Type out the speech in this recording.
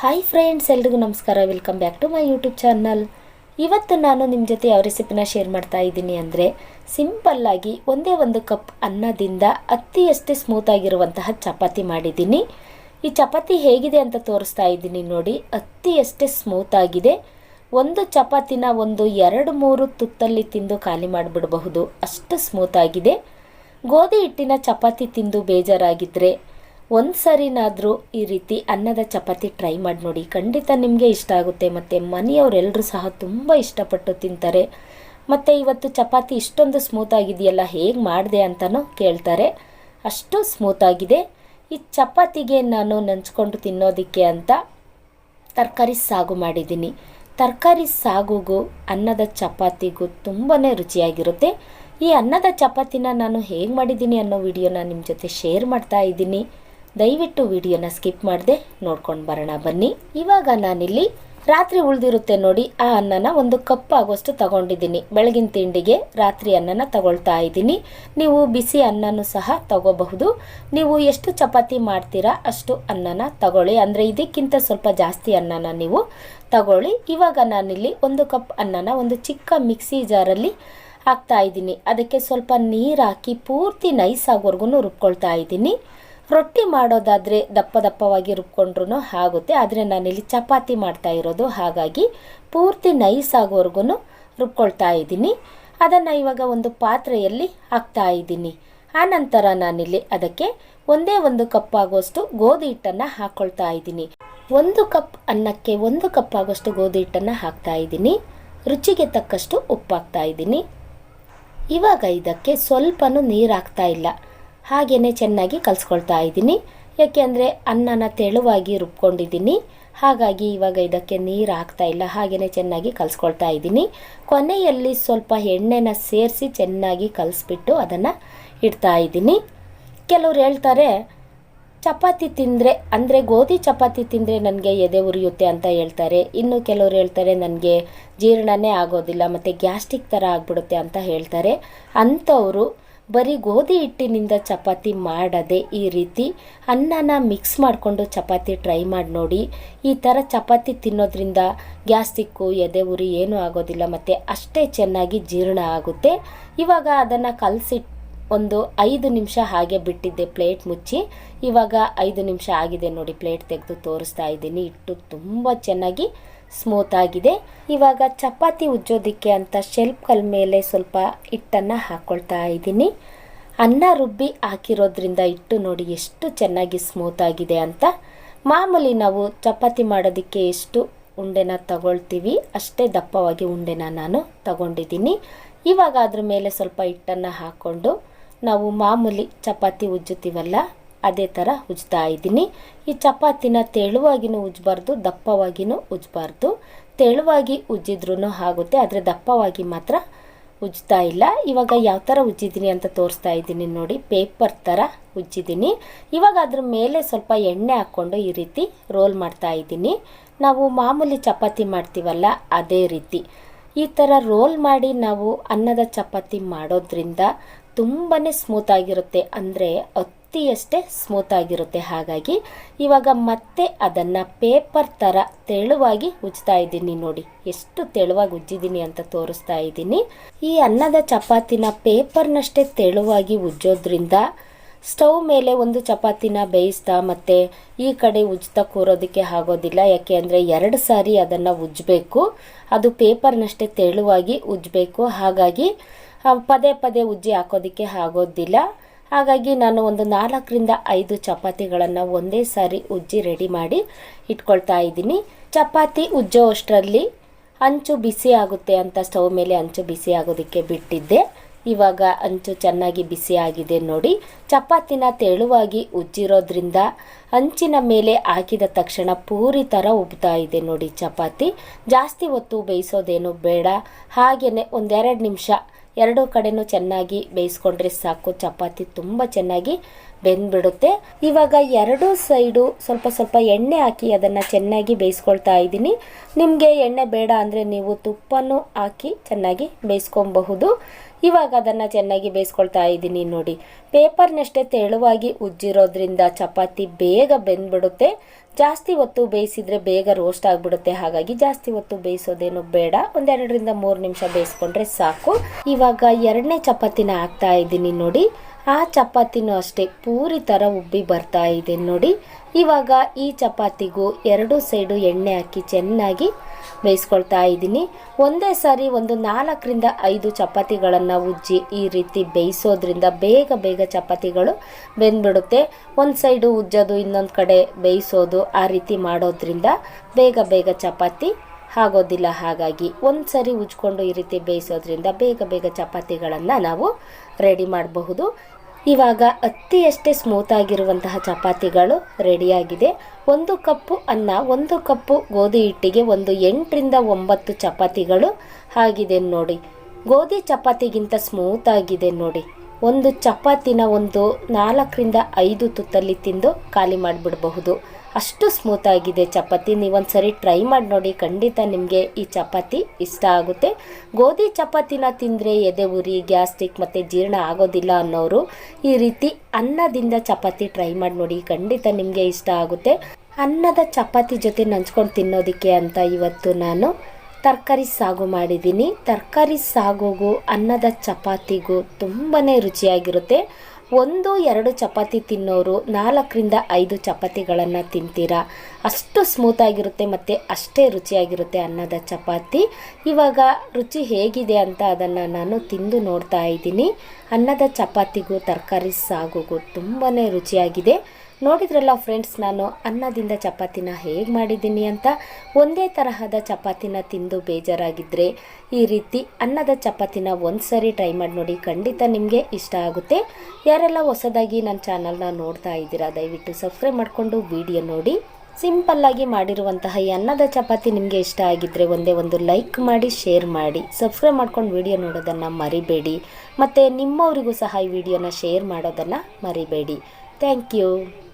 Hi friends ಎಲ್ರಿಗೂ ನಮಸ್ಕಾರ. Welcome back to my YouTube channel ಇವತ್ತು ನಾನು ನಿಮ್ಮ ಜೊತೆ ಯಾವ ರೆಸಿಪಿನ ಶೇರ್ ಮಾಡ್ತಾ ಇದ್ದೀನಿ ಅಂದರೆ ಸಿಂಪಲ್ಲಾಗಿ ಒಂದೇ ಒಂದು ಕಪ್ ಅನ್ನದಿಂದ ಅತಿಯಷ್ಟೇ ಸ್ಮೂತ್ ಆಗಿರುವಂತಹ ಚಪಾತಿ ಮಾಡಿದ್ದೀನಿ. ಈ ಚಪಾತಿ ಹೇಗಿದೆ ಅಂತ ತೋರಿಸ್ತಾ ಇದ್ದೀನಿ ನೋಡಿ. ಅತಿಯಷ್ಟೇ ಸ್ಮೂತ್ ಆಗಿದೆ. ಒಂದು ಚಪಾತಿನ ಒಂದು ಎರಡು ಮೂರು ತುತ್ತಲ್ಲಿ ತಿಂದು ಖಾಲಿ ಮಾಡಿಬಿಡಬಹುದು. ಅಷ್ಟು ಸ್ಮೂತ್ ಆಗಿದೆ. ಗೋಧಿ ಹಿಟ್ಟಿನ ಚಪಾತಿ ತಿಂದು ಬೇಜಾರಾಗಿದ್ದರೆ ಒಂದು ಸರಿನಾದರೂ ಈ ರೀತಿ ಅನ್ನದ ಚಪಾತಿ ಟ್ರೈ ಮಾಡಿ ನೋಡಿ. ಖಂಡಿತ ನಿಮಗೆ ಇಷ್ಟ ಆಗುತ್ತೆ. ಮತ್ತು ಮನೆಯವರೆಲ್ಲರೂ ಸಹ ತುಂಬ ಇಷ್ಟಪಟ್ಟು ತಿಂತಾರೆ. ಮತ್ತು ಇವತ್ತು ಚಪಾತಿ ಇಷ್ಟೊಂದು ಸ್ಮೂತ್ ಆಗಿದೆಯಲ್ಲ, ಹೇಗೆ ಮಾಡಿದೆ ಅಂತಲೂ ಕೇಳ್ತಾರೆ. ಅಷ್ಟು ಸ್ಮೂತ್ ಆಗಿದೆ. ಈ ಚಪಾತಿಗೆ ನಾನು ನೆಂಚ್ಕೊಂಡು ತಿನ್ನೋದಕ್ಕೆ ಅಂತ ತರಕಾರಿ ಸಾಗು ಮಾಡಿದ್ದೀನಿ. ತರಕಾರಿ ಸಾಗುಗೂ ಅನ್ನದ ಚಪಾತಿಗೂ ತುಂಬಾ ರುಚಿಯಾಗಿರುತ್ತೆ. ಈ ಅನ್ನದ ಚಪಾತಿನ ನಾನು ಹೇಗೆ ಮಾಡಿದ್ದೀನಿ ಅನ್ನೋ ವಿಡಿಯೋನ ನಿಮ್ಮ ಜೊತೆ ಶೇರ್ ಮಾಡ್ತಾ ಇದ್ದೀನಿ. ದಯವಿಟ್ಟು ವಿಡಿಯೋನ ಸ್ಕಿಪ್ ಮಾಡದೆ ನೋಡ್ಕೊಂಡು ಬರೋಣ ಬನ್ನಿ. ಇವಾಗ ನಾನಿಲ್ಲಿ ರಾತ್ರಿ ಉಳಿದಿರುತ್ತೆ ನೋಡಿ, ಆ ಅನ್ನನ ಒಂದು ಕಪ್ ಆಗೋಷ್ಟು ತಗೊಂಡಿದ್ದೀನಿ. ಬೆಳಗಿನ ತಿಂಡಿಗೆ ರಾತ್ರಿ ಅನ್ನನ ತಗೊಳ್ತಾ ಇದ್ದೀನಿ. ನೀವು ಬಿಸಿ ಅನ್ನನೂ ಸಹ ತಗೋಬಹುದು. ನೀವು ಎಷ್ಟು ಚಪಾತಿ ಮಾಡ್ತೀರಾ ಅಷ್ಟು ಅನ್ನನ ತಗೊಳ್ಳಿ. ಅಂದರೆ ಇದಕ್ಕಿಂತ ಸ್ವಲ್ಪ ಜಾಸ್ತಿ ಅನ್ನನ ನೀವು ತಗೊಳ್ಳಿ. ಇವಾಗ ನಾನಿಲ್ಲಿ ಒಂದು ಕಪ್ ಅನ್ನನ ಒಂದು ಚಿಕ್ಕ ಮಿಕ್ಸಿ ಜಾರಲ್ಲಿ ಹಾಕ್ತಾ ಇದ್ದೀನಿ. ಅದಕ್ಕೆ ಸ್ವಲ್ಪ ನೀರು ಹಾಕಿ ಪೂರ್ತಿ ನೈಸ್ ಆಗೋವರೆಗೂ ರುಬ್ಕೊಳ್ತಾ ಇದ್ದೀನಿ. ರೊಟ್ಟಿ ಮಾಡೋದಾದರೆ ದಪ್ಪ ದಪ್ಪವಾಗಿ ರುಬ್ಕೊಂಡ್ರೂ ಆಗುತ್ತೆ. ಆದರೆ ನಾನಿಲ್ಲಿ ಚಪಾತಿ ಮಾಡ್ತಾ ಇರೋದು. ಹಾಗಾಗಿ ಪೂರ್ತಿ ನೈಸ್ ಆಗೋವರೆಗೂ ರುಬ್ಕೊಳ್ತಾ ಇದ್ದೀನಿ. ಅದನ್ನು ಇವಾಗ ಒಂದು ಪಾತ್ರೆಯಲ್ಲಿ ಹಾಕ್ತಾ ಇದ್ದೀನಿ. ಆನಂತರ ನಾನಿಲ್ಲಿ ಅದಕ್ಕೆ ಒಂದೇ ಒಂದು ಕಪ್ ಆಗೋಷ್ಟು ಗೋಧಿ ಹಿಟ್ಟನ್ನು ಹಾಕ್ಕೊಳ್ತಾ ಇದ್ದೀನಿ. ಒಂದು ಕಪ್ ಅನ್ನಕ್ಕೆ ಒಂದು ಕಪ್ ಆಗೋಷ್ಟು ಗೋಧಿ ಹಿಟ್ಟನ್ನು ಹಾಕ್ತಾ ಇದ್ದೀನಿ. ರುಚಿಗೆ ತಕ್ಕಷ್ಟು ಉಪ್ಪು ಹಾಕ್ತಾ ಇದ್ದೀನಿ. ಇವಾಗ ಇದಕ್ಕೆ ಸ್ವಲ್ಪನೂ ನೀರು ಹಾಕ್ತಾ ಇಲ್ಲ. ಹಾಗೆಯೇ ಚೆನ್ನಾಗಿ ಕಲಿಸ್ಕೊಳ್ತಾ ಇದ್ದೀನಿ. ಯಾಕೆಂದರೆ ಅನ್ನನ ತೆಳುವಾಗಿ ರುಬ್ಕೊಂಡಿದ್ದೀನಿ. ಹಾಗಾಗಿ ಇವಾಗ ಇದಕ್ಕೆ ನೀರು ಹಾಕ್ತಾ ಇಲ್ಲ. ಹಾಗೆಯೇ ಚೆನ್ನಾಗಿ ಕಲಿಸ್ಕೊಳ್ತಾ ಇದ್ದೀನಿ. ಕೊನೆಯಲ್ಲಿ ಸ್ವಲ್ಪ ಎಣ್ಣೆನ ಸೇರಿಸಿ ಚೆನ್ನಾಗಿ ಕಲಿಸ್ಬಿಟ್ಟು ಅದನ್ನು ಇಡ್ತಾ ಇದ್ದೀನಿ. ಕೆಲವ್ರು ಹೇಳ್ತಾರೆ, ಚಪಾತಿ ತಿಂದರೆ, ಅಂದರೆ ಗೋಧಿ ಚಪಾತಿ ತಿಂದರೆ ನನಗೆ ಎದೆ ಉರಿಯುತ್ತೆ ಅಂತ ಹೇಳ್ತಾರೆ. ಇನ್ನು ಕೆಲವರು ಹೇಳ್ತಾರೆ, ನನಗೆ ಜೀರ್ಣನೇ ಆಗೋದಿಲ್ಲ, ಮತ್ತು ಗ್ಯಾಸ್ಟ್ರಿಕ್ ಥರ ಆಗಿಬಿಡುತ್ತೆ ಅಂತ ಹೇಳ್ತಾರೆ. ಅಂಥವರು ಬರೀ ಗೋಧಿ ಹಿಟ್ಟಿನಿಂದ ಚಪಾತಿ ಮಾಡದೆ ಈ ರೀತಿ ಅನ್ನನ ಮಿಕ್ಸ್ ಮಾಡಿಕೊಂಡು ಚಪಾತಿ ಟ್ರೈ ಮಾಡಿ ನೋಡಿ. ಈ ಥರ ಚಪಾತಿ ತಿನ್ನೋದ್ರಿಂದ ಗ್ಯಾಸ್ಟಿಕ್ಕು ಎದೆ ಉರಿ ಏನೂ ಆಗೋದಿಲ್ಲ, ಮತ್ತು ಅಷ್ಟೇ ಚೆನ್ನಾಗಿ ಜೀರ್ಣ ಆಗುತ್ತೆ. ಇವಾಗ ಅದನ್ನು ಕಲಸಿಟ್ಟು ಒಂದು ಐದು ನಿಮಿಷ ಹಾಗೆ ಬಿಟ್ಟಿದ್ದೆ ಪ್ಲೇಟ್ ಮುಚ್ಚಿ. ಇವಾಗ ಐದು ನಿಮಿಷ ಆಗಿದೆ ನೋಡಿ, ಪ್ಲೇಟ್ ತೆಗೆದು ತೋರಿಸ್ತಾ ಇದ್ದೀನಿ. ಹಿಟ್ಟು ತುಂಬ ಚೆನ್ನಾಗಿ ಸ್ಮೂತ್ ಆಗಿದೆ. ಇವಾಗ ಚಪಾತಿ ಉಜ್ಜೋದಕ್ಕೆ ಅಂತ ಶೆಲ್ಫ್ ಕಲ್ ಮೇಲೆ ಸ್ವಲ್ಪ ಹಿಟ್ಟನ್ನು ಹಾಕ್ಕೊಳ್ತಾ ಇದ್ದೀನಿ. ಅನ್ನ ರುಬ್ಬಿ ಹಾಕಿರೋದ್ರಿಂದ ಹಿಟ್ಟು ನೋಡಿ ಎಷ್ಟು ಚೆನ್ನಾಗಿ ಸ್ಮೂತ್ ಆಗಿದೆ ಅಂತ. ಮಾಮೂಲಿ ನಾವು ಚಪಾತಿ ಮಾಡೋದಕ್ಕೆ ಎಷ್ಟು ಉಂಡೆನ ತಗೊಳ್ತೀವಿ, ಅಷ್ಟೇ ದಪ್ಪವಾಗಿ ಉಂಡೆನ ನಾನು ತಗೊಂಡಿದ್ದೀನಿ. ಇವಾಗ ಅದ್ರ ಮೇಲೆ ಸ್ವಲ್ಪ ಹಿಟ್ಟನ್ನು ಹಾಕ್ಕೊಂಡು ನಾವು ಮಾಮೂಲಿ ಚಪಾತಿ ಉಜ್ಜುತ್ತೀವಲ್ಲ ಅದೇ ಥರ ಉಜ್ತಾ ಇದ್ದೀನಿ. ಈ ಚಪಾತಿನ ತೆಳುವಾಗಿನೂ ಉಜ್ಜಬಾರ್ದು ದಪ್ಪವಾಗಿನೂ ಉಜ್ಜಬಾರ್ದು ತೆಳುವಾಗಿ ಉಜ್ಜಿದ್ರೂ ಆಗುತ್ತೆ, ಆದರೆ ದಪ್ಪವಾಗಿ ಮಾತ್ರ ಉಜ್ತಾ ಇಲ್ಲ. ಇವಾಗ ಯಾವ ಥರ ಉಜ್ಜಿದ್ದೀನಿ ಅಂತ ತೋರಿಸ್ತಾ ಇದ್ದೀನಿ ನೋಡಿ, ಪೇಪರ್ ಥರ ಉಜ್ಜಿದ್ದೀನಿ. ಇವಾಗ ಅದ್ರ ಮೇಲೆ ಸ್ವಲ್ಪ ಎಣ್ಣೆ ಹಾಕ್ಕೊಂಡು ಈ ರೀತಿ ರೋಲ್ ಮಾಡ್ತಾ ಇದ್ದೀನಿ. ನಾವು ಮಾಮೂಲಿ ಚಪಾತಿ ಮಾಡ್ತೀವಲ್ಲ, ಅದೇ ರೀತಿ. ಈ ಥರ ರೋಲ್ ಮಾಡಿ ನಾವು ಅನ್ನದ ಚಪಾತಿ ಮಾಡೋದ್ರಿಂದ ತುಂಬಾ ಸ್ಮೂತ್ ಆಗಿರುತ್ತೆ. ಅಂದರೆ ಅತ್ತಿಯಷ್ಟೇ ಸ್ಮೂತ್ ಆಗಿರುತ್ತೆ. ಹಾಗಾಗಿ ಇವಾಗ ಮತ್ತೆ ಅದನ್ನು ಪೇಪರ್ ಥರ ತೆಳುವಾಗಿ ಉಜ್ತಾ ಇದ್ದೀನಿ ನೋಡಿ. ಎಷ್ಟು ತೆಳುವಾಗಿ ಉಜ್ಜಿದ್ದೀನಿ ಅಂತ ತೋರಿಸ್ತಾ ಇದ್ದೀನಿ. ಈ ಅನ್ನದ ಚಪಾತಿನ ಪೇಪರ್ನಷ್ಟೇ ತೆಳುವಾಗಿ ಉಜ್ಜೋದ್ರಿಂದ ಸ್ಟವ್ ಮೇಲೆ ಒಂದು ಚಪಾತಿನ ಬೇಯಿಸ್ತಾ ಮತ್ತು ಈ ಕಡೆ ಉಜ್ತಾ ಕೂರೋದಕ್ಕೆ ಆಗೋದಿಲ್ಲ. ಯಾಕೆ ಅಂದರೆ ಎರಡು ಸಾರಿ ಅದನ್ನು ಉಜ್ಜಬೇಕು. ಅದು ಪೇಪರ್ನಷ್ಟೇ ತೆಳುವಾಗಿ ಉಜ್ಜಬೇಕು. ಹಾಗಾಗಿ ಪದೇ ಪದೇ ಉಜ್ಜಿ ಹಾಕೋದಕ್ಕೆ ಆಗೋದಿಲ್ಲ. ಹಾಗಾಗಿ ನಾನು ಒಂದು ನಾಲ್ಕರಿಂದ ಐದು ಚಪಾತಿಗಳನ್ನು ಒಂದೇ ಸಾರಿ ಉಜ್ಜಿ ರೆಡಿ ಮಾಡಿ ಇಟ್ಕೊಳ್ತಾ ಇದ್ದೀನಿ. ಚಪಾತಿ ಉಜ್ಜೋ ಅಂಚು ಬಿಸಿ ಆಗುತ್ತೆ ಅಂತ ಸ್ಟವ್ ಮೇಲೆ ಅಂಚು ಬಿಸಿ ಆಗೋದಕ್ಕೆ ಬಿಟ್ಟಿದ್ದೆ. ಇವಾಗ ಅಂಚು ಚೆನ್ನಾಗಿ ಬಿಸಿ ಆಗಿದೆ ನೋಡಿ. ಚಪಾತಿನ ತೆಳುವಾಗಿ ಉಜ್ಜಿರೋದ್ರಿಂದ ಅಂಚಿನ ಮೇಲೆ ಹಾಕಿದ ತಕ್ಷಣ ಪೂರಿ ಥರ ಉಬ್ತಾ ಇದೆ ನೋಡಿ ಚಪಾತಿ. ಜಾಸ್ತಿ ಹೊತ್ತು ಬೇಯಿಸೋದೇನು ಬೇಡ. ಹಾಗೆಯೇ ಒಂದೆರಡು ನಿಮಿಷ ಎರಡೂ ಕಡೆನೂ ಚೆನ್ನಾಗಿ ಬೇಯಿಸ್ಕೊಂಡ್ರೆ ಸಾಕು. ಚಪಾತಿ ತುಂಬ ಚೆನ್ನಾಗಿ ಬೆಂದ್ಬಿಡುತ್ತೆ. ಇವಾಗ ಎರಡೂ ಸೈಡು ಸ್ವಲ್ಪ ಸ್ವಲ್ಪ ಎಣ್ಣೆ ಹಾಕಿ ಅದನ್ನು ಚೆನ್ನಾಗಿ ಬೇಯಿಸ್ಕೊಳ್ತಾ ಇದ್ದೀನಿ. ನಿಮಗೆ ಎಣ್ಣೆ ಬೇಡ ಅಂದರೆ ನೀವು ತುಪ್ಪನೂ ಹಾಕಿ ಚೆನ್ನಾಗಿ ಬೇಯಿಸ್ಕೊಬಹುದು. ಇವಾಗ ಅದನ್ನು ಚೆನ್ನಾಗಿ ಬೇಯಿಸ್ಕೊಳ್ತಾ ಇದ್ದೀನಿ ನೋಡಿ. ಪೇಪರ್ನಷ್ಟೇ ತೆಳುವಾಗಿ ಉಜ್ಜಿರೋದ್ರಿಂದ ಚಪಾತಿ ಬೇಗ ಬೆಂದ್ಬಿಡುತ್ತೆ. ಜಾಸ್ತಿ ಹೊತ್ತು ಬೇಯಿಸಿದ್ರೆ ಬೇಗ ರೋಸ್ಟ್ ಆಗಿಬಿಡುತ್ತೆ. ಹಾಗಾಗಿ ಜಾಸ್ತಿ ಹೊತ್ತು ಬೇಯಿಸೋದೇನು ಬೇಡ. ಒಂದೆರಡರಿಂದ ಮೂರು ನಿಮಿಷ ಬೇಯಿಸ್ಕೊಂಡ್ರೆ ಸಾಕು. ಇವಾಗ ಎರಡನೇ ಚಪಾತಿನ ಹಾಕ್ತಾ ಇದ್ದೀನಿ ನೋಡಿ. ಆ ಚಪಾತಿನೂ ಅಷ್ಟೇ ಪೂರಿ ಥರ ಉಬ್ಬಿ ಬರ್ತಾ ಇದೆ ನೋಡಿ. ಇವಾಗ ಈ ಚಪಾತಿಗೂ ಎರಡು ಸೈಡು ಎಣ್ಣೆ ಹಾಕಿ ಚೆನ್ನಾಗಿ ಬೇಯಿಸ್ಕೊಳ್ತಾ ಇದ್ದೀನಿ. ಒಂದೇ ಸಾರಿ ಒಂದು ನಾಲ್ಕರಿಂದ ಐದು ಚಪಾತಿಗಳನ್ನು ಉಜ್ಜಿ ಈ ರೀತಿ ಬೇಯಿಸೋದ್ರಿಂದ ಬೇಗ ಬೇಗ ಚಪಾತಿಗಳು ಬೆಂದ್ಬಿಡುತ್ತೆ. ಒಂದು ಸೈಡು ಉಜ್ಜೋದು, ಇನ್ನೊಂದು ಕಡೆ ಬೇಯಿಸೋದು ಆ ರೀತಿ ಮಾಡೋದ್ರಿಂದ ಬೇಗ ಬೇಗ ಚಪಾತಿ ಆಗೋದಿಲ್ಲ. ಹಾಗಾಗಿ ಒಂದು ಸರಿ ಉಜ್ಕೊಂಡು ಈ ರೀತಿ ಬೇಯಿಸೋದ್ರಿಂದ ಬೇಗ ಬೇಗ ಚಪಾತಿಗಳನ್ನು ನಾವು ರೆಡಿ ಮಾಡಬಹುದು. ಇವಾಗ ಅತ್ತಿಯಷ್ಟೇ ಸ್ಮೂತ್ ಆಗಿರುವಂತಹ ಚಪಾತಿಗಳು ರೆಡಿಯಾಗಿದೆ ಒಂದು ಕಪ್ಪು ಅನ್ನ, ಒಂದು ಕಪ್ಪು ಗೋಧಿ ಹಿಟ್ಟಿಗೆ ಒಂದು ಎಂಟರಿಂದ ಒಂಬತ್ತು ಚಪಾತಿಗಳು ಆಗಿದೆ ನೋಡಿ. ಗೋಧಿ ಚಪಾತಿಗಿಂತ ಸ್ಮೂತ್ ಆಗಿದೆ ನೋಡಿ. ಒಂದು ಚಪಾತಿನ ಒಂದು ನಾಲ್ಕರಿಂದ ಐದು ತುತ್ತಲ್ಲಿ ತಿಂದು ಖಾಲಿ ಮಾಡಿಬಿಡಬಹುದು. ಅಷ್ಟು ಸ್ಮೂತ್ ಆಗಿದೆ ಚಪಾತಿ. ನೀವೊಂದು ಸರಿ ಟ್ರೈ ಮಾಡಿ ನೋಡಿ, ಖಂಡಿತ ನಿಮಗೆ ಈ ಚಪಾತಿ ಇಷ್ಟ ಆಗುತ್ತೆ. ಗೋಧಿ ಚಪಾತಿನ ತಿಂದರೆ ಎದೆ ಉರಿ, ಗ್ಯಾಸ್ಟ್ರಿಕ್ ಮತ್ತು ಜೀರ್ಣ ಆಗೋದಿಲ್ಲ ಅನ್ನೋರು ಈ ರೀತಿ ಅನ್ನದಿಂದ ಚಪಾತಿ ಟ್ರೈ ಮಾಡಿ ನೋಡಿ, ಖಂಡಿತ ನಿಮಗೆ ಇಷ್ಟ ಆಗುತ್ತೆ. ಅನ್ನದ ಚಪಾತಿ ಜೊತೆ ನಂಚ್ಕೊಂಡು ತಿನ್ನೋದಕ್ಕೆ ಅಂತ ಇವತ್ತು ನಾನು ತರಕಾರಿ ಸಾಗು ಮಾಡಿದ್ದೀನಿ. ತರಕಾರಿ ಸಾಗುಗೂ ಅನ್ನದ ಚಪಾತಿಗೂ ತುಂಬಾ ರುಚಿಯಾಗಿರುತ್ತೆ. ಒಂದು, ಎರಡು ಚಪಾತಿ ತಿನ್ನೋರು ನಾಲ್ಕರಿಂದ ಐದು ಚಪಾತಿಗಳನ್ನು ತಿಂತೀರಾ? ಅಷ್ಟು ಸ್ಮೂತಾಗಿರುತ್ತೆ ಮತ್ತು ಅಷ್ಟೇ ರುಚಿಯಾಗಿರುತ್ತೆ ಅನ್ನದ ಚಪಾತಿ. ಇವಾಗ ರುಚಿ ಹೇಗಿದೆ ಅಂತ ಅದನ್ನು ನಾನು ತಿಂದು ನೋಡ್ತಾ ಇದ್ದೀನಿ. ಅನ್ನದ ಚಪಾತಿಗೂ ತರಕಾರಿ ಸಾಗುಗೂ ತುಂಬಾ ರುಚಿಯಾಗಿದೆ. ನೋಡಿದ್ರಲ್ಲ ಫ್ರೆಂಡ್ಸ್ ನಾನು ಅನ್ನದಿಂದ ಚಪಾತಿನ ಹೇಗೆ ಮಾಡಿದ್ದೀನಿ ಅಂತ? ಒಂದೇ ತರಹದ ಚಪಾತಿನ ತಿಂದು ಬೇಜಾರಾಗಿದ್ದರೆ ಈ ರೀತಿ ಅನ್ನದ ಚಪಾತಿನ ಒಂದು ಟ್ರೈ ಮಾಡಿ ನೋಡಿ ಖಂಡಿತ ನಿಮಗೆ ಇಷ್ಟ ಆಗುತ್ತೆ. ಯಾರೆಲ್ಲ ಹೊಸದಾಗಿ ನನ್ನ ಚಾನಲ್ನ ನೋಡ್ತಾ ಇದ್ದೀರಾ, ದಯವಿಟ್ಟು ಸಬ್ಸ್ಕ್ರೈಬ್ ಮಾಡಿಕೊಂಡು ವಿಡಿಯೋ ನೋಡಿ. ಸಿಂಪಲ್ಲಾಗಿ ಮಾಡಿರುವಂತಹ ಈ ಅನ್ನದ ಚಪಾತಿ ನಿಮಗೆ ಇಷ್ಟ ಆಗಿದ್ದರೆ ಒಂದೇ ಒಂದು ಲೈಕ್ ಮಾಡಿ ಶೇರ್ ಮಾಡಿ. ಸಬ್ಸ್ಕ್ರೈಬ್ ಮಾಡ್ಕೊಂಡು ವಿಡಿಯೋ ನೋಡೋದನ್ನು ಮರಿಬೇಡಿ. ಮತ್ತು ನಿಮ್ಮವರಿಗೂ ಸಹ ಈ ವಿಡಿಯೋನ ಶೇರ್ ಮಾಡೋದನ್ನು ಮರಿಬೇಡಿ. Thank you